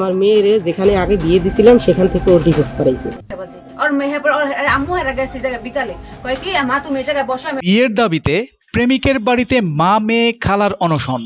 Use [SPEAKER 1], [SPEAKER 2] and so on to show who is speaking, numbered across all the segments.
[SPEAKER 1] আমার মেয়েরে যেখানে আগে বিয়ে দিছিলাম সেখান থেকে ওর ডিভোর্স করাইছে।
[SPEAKER 2] আর মেহে আর আম্মু এর আগে সেই জায়গা বিকালে কয় কি মা তুমি এই জায়গায় বসো
[SPEAKER 3] বিয়ের দাবিতে প্রেমিকের বাড়িতে মা মেয়ে খালার অনশন।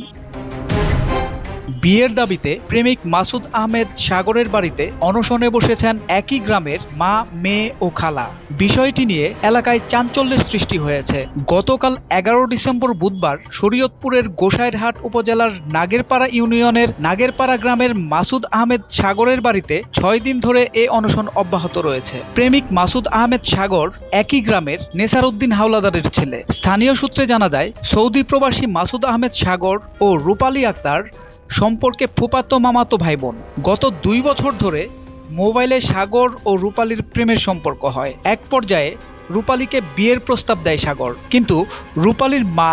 [SPEAKER 3] বিয়ের দাবিতে প্রেমিক মাসুদ আহমেদ সাগরের বাড়িতে অনশনে বসেছেন একই গ্রামের মা, মেয়ে ও খালা। বিষয়টি নিয়ে এলাকায় চাঞ্চল্যের সৃষ্টি হয়েছে। গতকাল এগারো ডিসেম্বর বুধবার শরীয়তপুরের গোসাইরহাট উপজেলার নাগেরপাড়া ইউনিয়নের নাগেরপাড়া গ্রামের মাসুদ আহমেদ সাগরের বাড়িতে ছয় দিন ধরে এ অনশন অব্যাহত রয়েছে। প্রেমিক মাসুদ আহমেদ সাগর একই গ্রামের নেসারউদ্দিন হাওলাদারের ছেলে। স্থানীয় সূত্রে জানা যায়, সৌদি প্রবাসী মাসুদ আহমেদ সাগর ও রূপালী আক্তার সম্পর্কে ফুপাতো মামাতো ভাই বোন গত দুই বছর ধরে মোবাইলে সাগর ও রূপালীর প্রেমের সম্পর্ক হয়। এক পর্যায়ে রূপালীকে বিয়ের প্রস্তাব দেয় সাগর। কিন্তু রূপালীর মা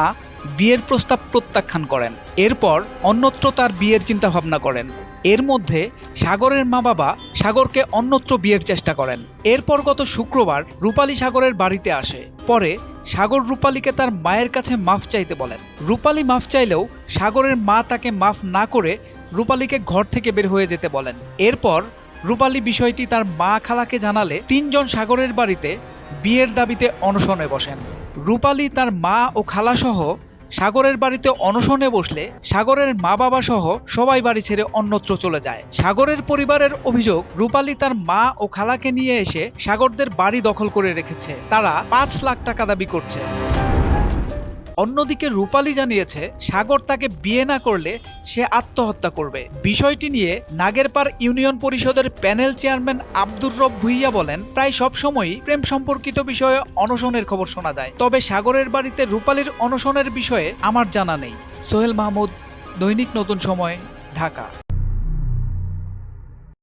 [SPEAKER 3] বিয়ের প্রস্তাব প্রত্যাখ্যান করেন। এরপর অন্যত্র তার বিয়ের চিন্তা ভাবনা করেন। এর মধ্যে সাগরের মা বাবা সাগরকে অন্যত্র বিয়ের চেষ্টা করেন। এরপর গত শুক্রবার রূপালী সাগরের বাড়িতে আসে। পরে সাগর রূপালীকে তার মায়ের কাছে মাফ চাইতে বলেন। রূপালী মাফ চাইলেও সাগরের মা তাকে মাফ না করে রূপালীকে ঘর থেকে বের হয়ে যেতে বলেন। এরপর রূপালী বিষয়টি তার মা খালাকে জানালে তিনজন সাগরের বাড়িতে বিয়ের দাবিতে অনশনে বসেন। রূপালী তার মা ও খালাসহ সাগরের বাড়িতে অনশনে বসলে সাগরের মা বাবা সহ সবাই বাড়ি ছেড়ে অন্যত্র চলে যায়। সাগরের পরিবারের অভিযোগ, রূপালি তার মা ও খালাকে নিয়ে এসে সাগরদের বাড়ি দখল করে রেখেছে। তারা পাঁচ লাখ টাকা দাবি করছে। অন্যদিকে রূপালী জানিয়েছে, সাগর তাকে বিয়ে না করলে সে আত্মহত্যা করবে। বিষয়টি নিয়ে নাগেরপাড় ইউনিয়ন পরিষদের প্যানেল চেয়ারম্যান আব্দুর রব ভুইয়া বলেন, প্রায় সব সময়ই প্রেম সম্পর্কিত বিষয়ে অনশনের খবর শোনা যায়। তবে সাগরের বাড়িতে রূপালীর অনশনের বিষয়ে আমার জানা নেই। সোহেল মাহমুদ, দৈনিক নতুন সময়, ঢাকা।